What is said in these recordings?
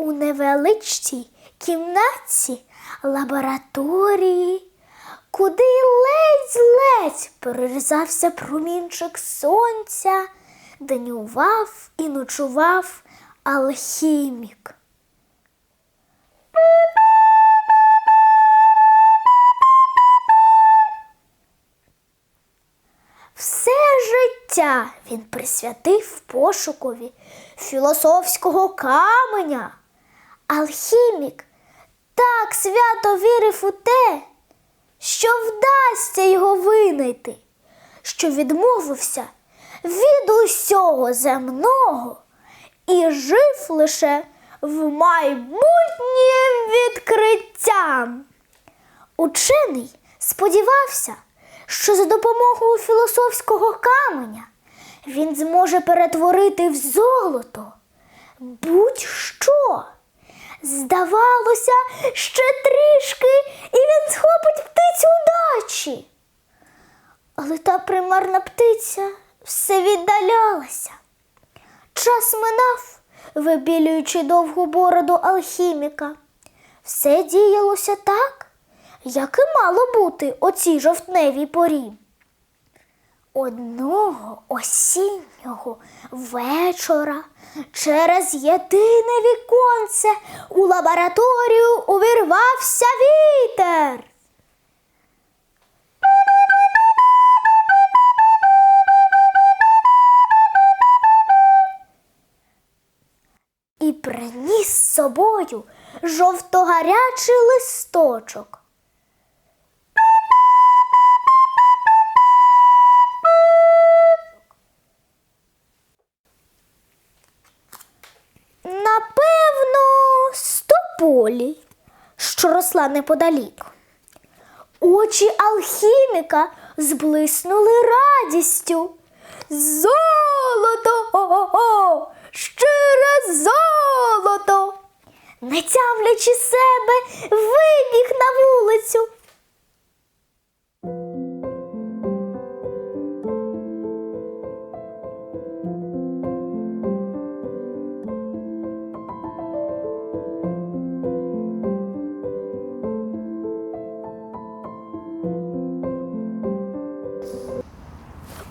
У невеличкій кімнатці лабораторії, куди ледь-ледь прорізався промінчик сонця, днював і ночував алхімік. Все життя він присвятив пошукові філософського каменя. Алхімік так свято вірив у те, що вдасться його винайти, що відмовився від усього земного і жив лише в майбутнім відкриттям. Учений сподівався, що за допомогою філософського каменя він зможе перетворити в золото будь-що. Здавалося, ще трішки, і він схопить птицю удачі. Але та примарна птиця все віддалялася. Час минав, вибілюючи довгу бороду алхіміка. Все діялося так, як і мало бути о цій жовтневій порі. Одного осіннього вечора через єдине віконце у лабораторію увірвався вітер. І приніс з собою жовтогарячий листочок. Стополі, що росла неподалік. Очі алхіміка зблиснули радістю. Золото! О-о-о! Щире золото! Не тямлячи себе, вибіг на вулицю.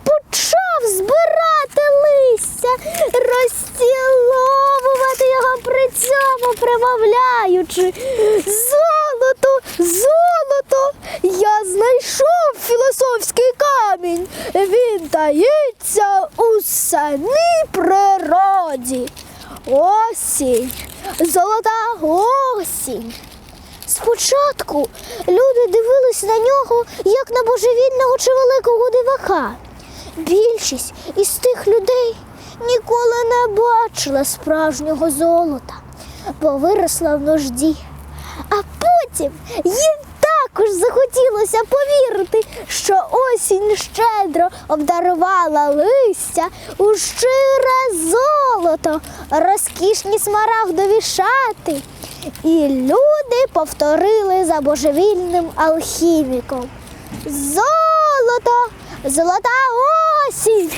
Почав збирати листя, розціловувати його при цьому примовляючи. Золото, золото, я знайшов філософський камінь. Він таїться у самій природі. Осінь, золота осінь. Спочатку люди дивились на нього як на божевільного чи великого дивака. Більшість із тих людей ніколи не бачила справжнього золота, бо виросла в нужді. А потім їм також захотілося повірити, що осінь щедро обдарувала листя у щире золото, розкішні смарагдові шати. І люди повторили за божевільним алхіміком. Золото, золота осінь.